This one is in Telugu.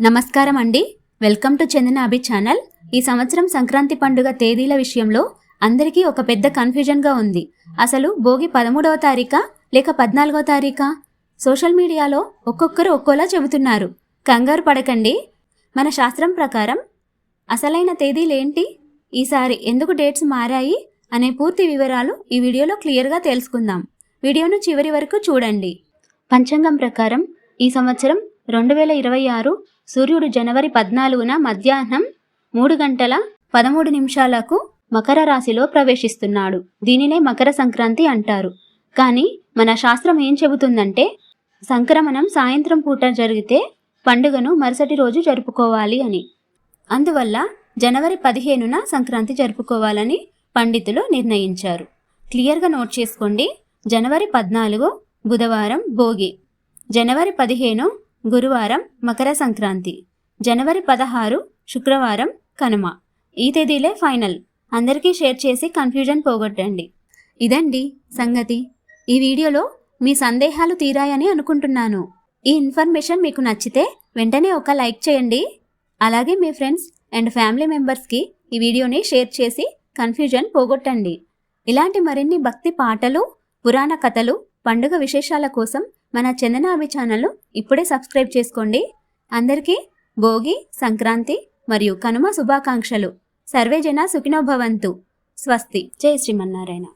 నమస్కారం అండి welcome to Chandana Abhi channel. ఈ సంవత్సరం సంక్రాంతి పండుగ తేదీల విషయంలో అందరికీ ఒక పెద్ద కన్ఫ్యూజన్గా ఉంది. అసలు భోగి పదమూడవ తారీఖా లేక పద్నాలుగవ తారీఖా? సోషల్ మీడియాలో ఒక్కొక్కరు ఒక్కోలా చెబుతున్నారు. కంగారు పడకండి. మన శాస్త్రం ప్రకారం అసలైన తేదీలేంటి? ఈసారి ఎందుకు డేట్స్ మారాయి? అనే పూర్తి వివరాలు ఈ వీడియోలో క్లియర్గా తెలుసుకుందాం. వీడియోను చివరి వరకు చూడండి. పంచాంగం ప్రకారం ఈ సంవత్సరం రెండు వేల ఇరవై ఆరు సూర్యుడు జనవరి పద్నాలుగున మధ్యాహ్నం మూడు గంటల పదమూడు నిమిషాలకు మకర రాశిలో ప్రవేశిస్తున్నాడు. దీనినే మకర సంక్రాంతి అంటారు. కానీ మన శాస్త్రం ఏం చెబుతుందంటే సంక్రమణం సాయంత్రం పూట జరిగితే పండుగను మరుసటి రోజు జరుపుకోవాలి అని. అందువల్ల జనవరి పదిహేనున సంక్రాంతి జరుపుకోవాలని పండితులు నిర్ణయించారు. క్లియర్గా నోట్ చేసుకోండి. జనవరి పద్నాలుగు బుధవారం భోగి. జనవరి పదిహేను గురువారం మకర సంక్రాంతి. జనవరి పదహారు శుక్రవారం కనుమ. ఈ తేదీలే ఫైనల్. అందరికీ షేర్ చేసి కన్ఫ్యూజన్ పోగొట్టండి. ఇదండి సంగతి. ఈ వీడియోలో మీ సందేహాలు తీరాయని అనుకుంటున్నాను. ఈ ఇన్ఫర్మేషన్ మీకు నచ్చితే వెంటనే ఒక లైక్ చేయండి. అలాగే మీ ఫ్రెండ్స్ అండ్ ఫ్యామిలీ మెంబర్స్కి ఈ వీడియోని షేర్ చేసి కన్ఫ్యూజన్ పోగొట్టండి. ఇలాంటి మరిన్ని భక్తి పాటలు పురాణ కథలు పండుగ విశేషాల కోసం మన చందనాభి ఛానల్ను ఇప్పుడే సబ్స్క్రైబ్ చేసుకోండి. అందరికీ భోగి సంక్రాంతి మరియు కనుమ శుభాకాంక్షలు. సర్వేజన సుఖినోభవంతు స్వస్తి. జై శ్రీమన్నారాయణ.